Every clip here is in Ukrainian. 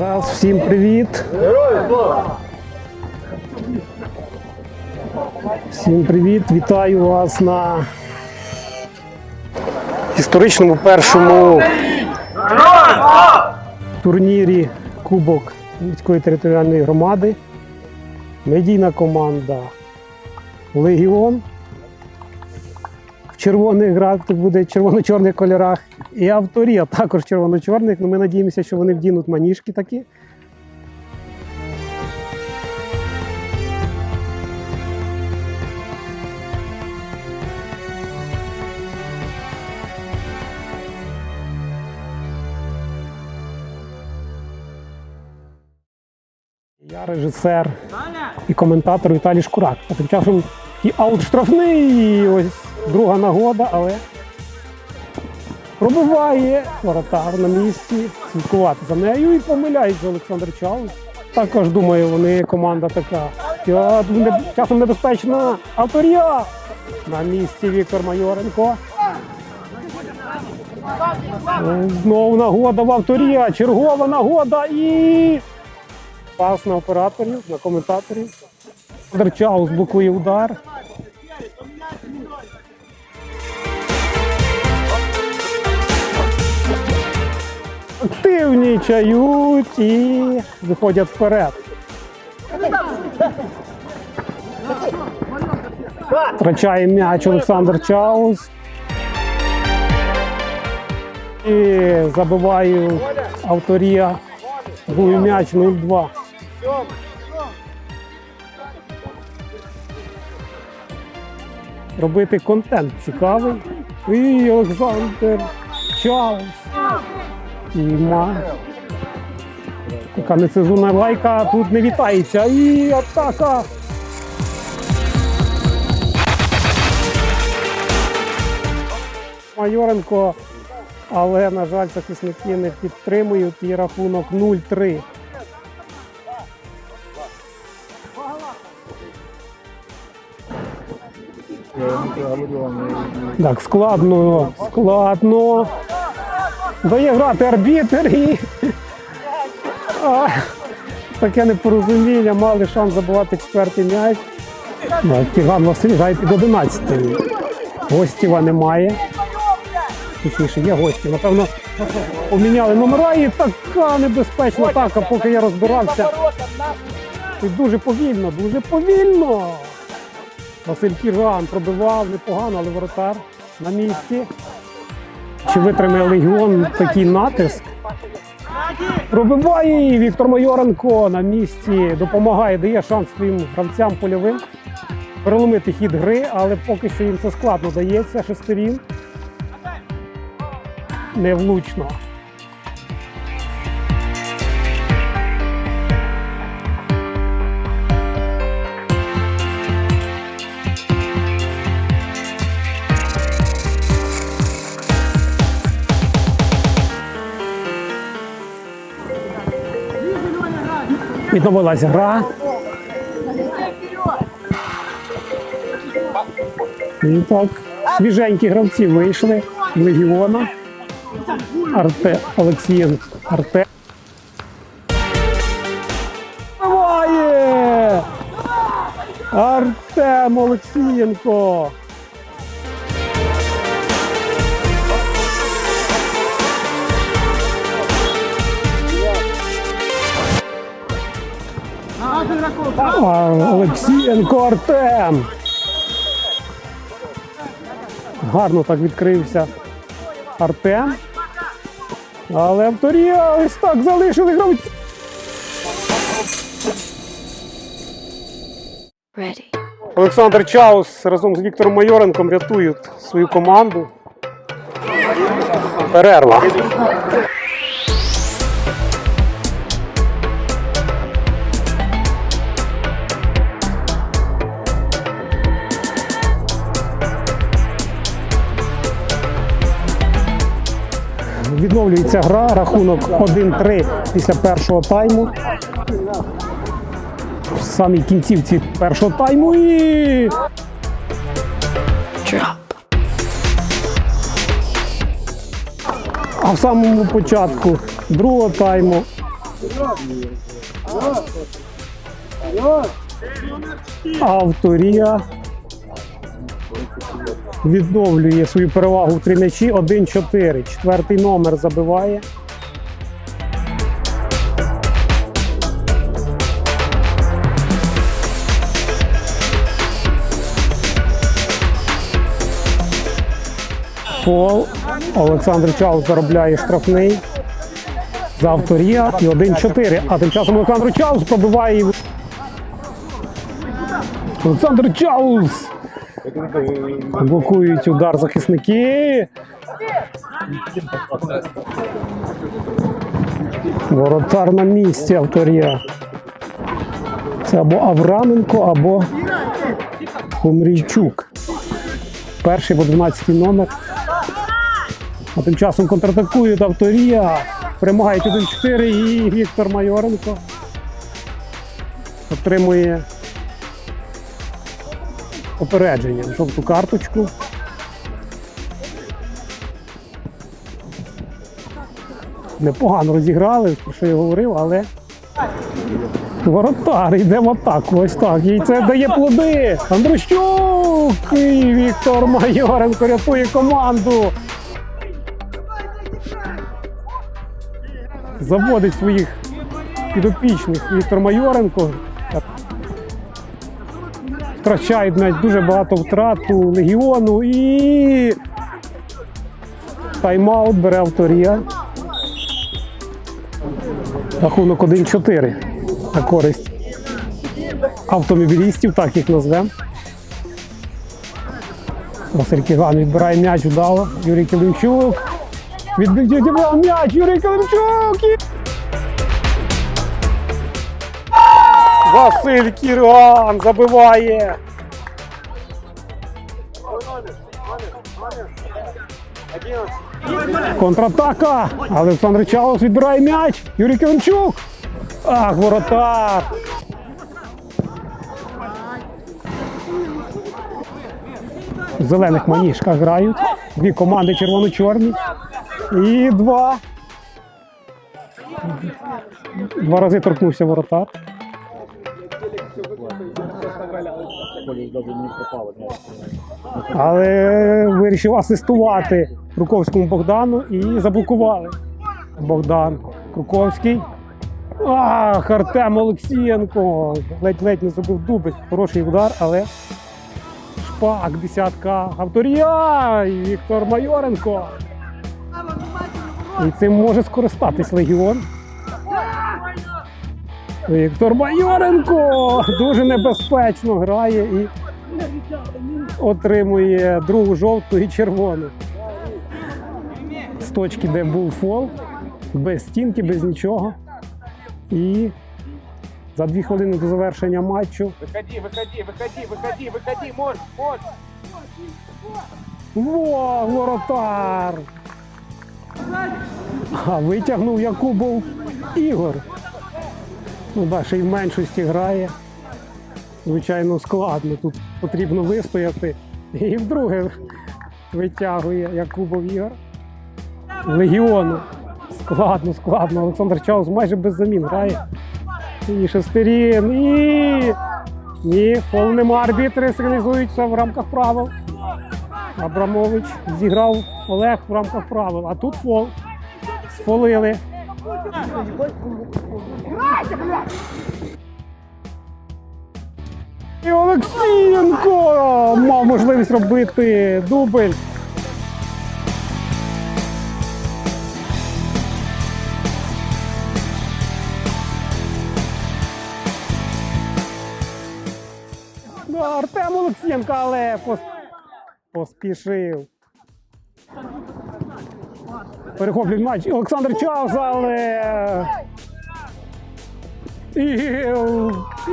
Раз, всім привіт. Всім привіт, вітаю вас на історичному першому турнірі Кубок міської територіальної громади. Медійна команда Легіон. Червоних грати буде в червоно-чорних кольорах. І авторія також червоно-чорних. Ну, ми надіємося, що вони вдінуть маніжки такі. Я режисер і коментатор Віталій Шкурак. А тим часом і аут штрафний. і Ось друга нагода, але пробиває воротар на місці, слідкувати за нею і помиляється Олександр Чаус. Також думаю, вони команда така. Часом небезпечна авторія. На місці Віктор Майоренко. Знову нагода в авторія. Чергова нагода і пас на операторів, на коментаторів. Дерчаус блокує удар. Активнічають і виходять вперед. Втрачає м'яч Олександр Чаус. І забиває авторія. Другий м'яч 0-2. Робити контент цікавий. І Олександр Чаус. І ма. Така нецезурна лайка тут не вітається. І атака. Майоренко, але, на жаль, захисники не підтримують і рахунок 0-3. Так, складно, складно. Дає грати арбітер і А, таке непорозуміння, мали шанс забувати четвертий м'яч. Так, Тіган Василь під 11. Гостєва немає. Точніше, є гості. Напевно, поміняли номера і така небезпечна атака, поки я розбирався. І дуже повільно, дуже повільно. Василь Кірган пробивав непогано, але воротар на місці. Чи витримає легіон такий натиск? Пробиває її Віктор Майоренко на місці допомагає, дає шанс своїм гравцям польовим переломити хід гри, але поки що їм це складно дається. Шестерін. Невлучно. Відновилась гра. І так, свіженькі гравці вийшли з легіона. Арте Олексієн Арте. Буває! Артем Олексієнко. Олексієнко Артем. Гарно так відкрився Артем. Але авторія ось так залишили гравці. Олександр Чаус разом з Віктором Майоренком рятують свою команду. Перерва. Відновлюється гра, рахунок 1-3 після першого тайму. В самій кінцівці першого тайму і. А в самому початку другого тайму Авторія відновлює свою перевагу в три м'ячі 1-4. Четвертий номер забиває. Фол. Олександр Чаус заробляє штрафний. За авторія і 1-4. А тим часом Олександр Чаус пробиває. Олександр Чаус! Блокують удар захисники. Воротар на місці авторія. Це або Авраменко, або Хумрійчук. Перший по 12 номер. А тим часом контратакують авторія. Перемагають 1-4 і Віктор Майоренко отримує попередження, жовту карточку. Непогано розіграли, про що я говорив, але воротар йде в атаку. Ось так. І це дає плоди. Андрущук і Віктор Майоренко рятує команду. Заводить своїх підопічних Віктор Майоренко. Втрачають навіть дуже багато втрат у легіону і тайм-аут бере авторія. Рахунок 1-4 на користь автомобілістів, так їх назвемо. Василь Кіган відбирає м'яч вдало. Юрій Килимчук. Відбив м'яч, Юрій Килимчук. Василь Кірган забиває. Контратака. Олександр Чалос відбирає м'яч. Юрій Кивенчук. Ах, воротар. В зелених маніжках грають. Дві команди червоно-чорні. І два. Два рази торкнувся воротар. Але вирішив асистувати Круковському Богдану і заблокували. Богдан Круковський. Ах, Артем Олексієнко. Ледь-ледь не забив дубль. Хороший удар, але шпак, десятка. Авторія! Віктор Майоренко. І цим може скористатись Легіон. Віктор Майоренко дуже небезпечно грає і отримує другу жовту і червону. З точки, де був фол, без стінки, без нічого. І за дві хвилини до завершення матчу Выходи, выходи, выходи, выходи, выходи, можешь, можешь. Во, воротар! А витягнув Якубов Ігор. Ну, да, ще й в меншості грає. Звичайно, складно. Тут потрібно вистояти. І вдруге витягує Якубов Ігор. Легіону. Складно, складно. Олександр Чаус майже без замін грає. І Шестерін. І... Ні, фол нема. Арбітри сигналізуються в рамках правил. Абрамович зіграв Олег в рамках правил. А тут фол. Сфолили. І Олексієнко мав можливість робити дубль. Ну, Артем Олексієнко, але поспішив. Перехоплюють матч. Олександр Чаус, але. І...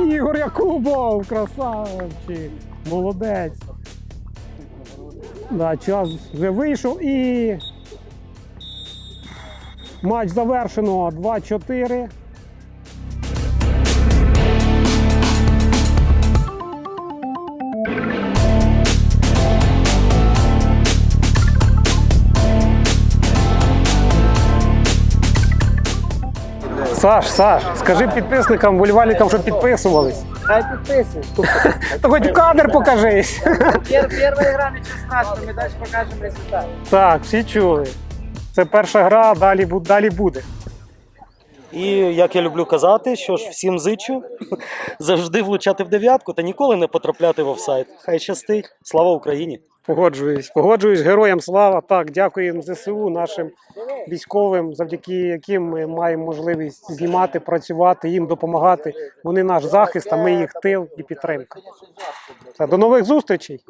Ігор Якубов, красавчик. Молодець. Да, час вже вийшов і. Матч завершено 2-4. Саш, Саш, скажи підписникам, вболівальникам, щоб підписувались. Хай підписуй. То хоч кадр покажись. Перша гра нічого страшного, ми далі покажемо результат. Так, всі чули. Це перша гра, далі, далі буде. І як я люблю казати, що ж всім зичу завжди влучати в дев'ятку та ніколи не потрапляти в офсайд. Хай щастить. Слава Україні! Погоджуюсь, погоджуюсь, героям слава. Так, дякуємо ЗСУ, нашим військовим, завдяки яким ми маємо можливість знімати, працювати, їм допомагати. Вони наш захист, а ми їх тил і підтримка. Все, до нових зустрічей.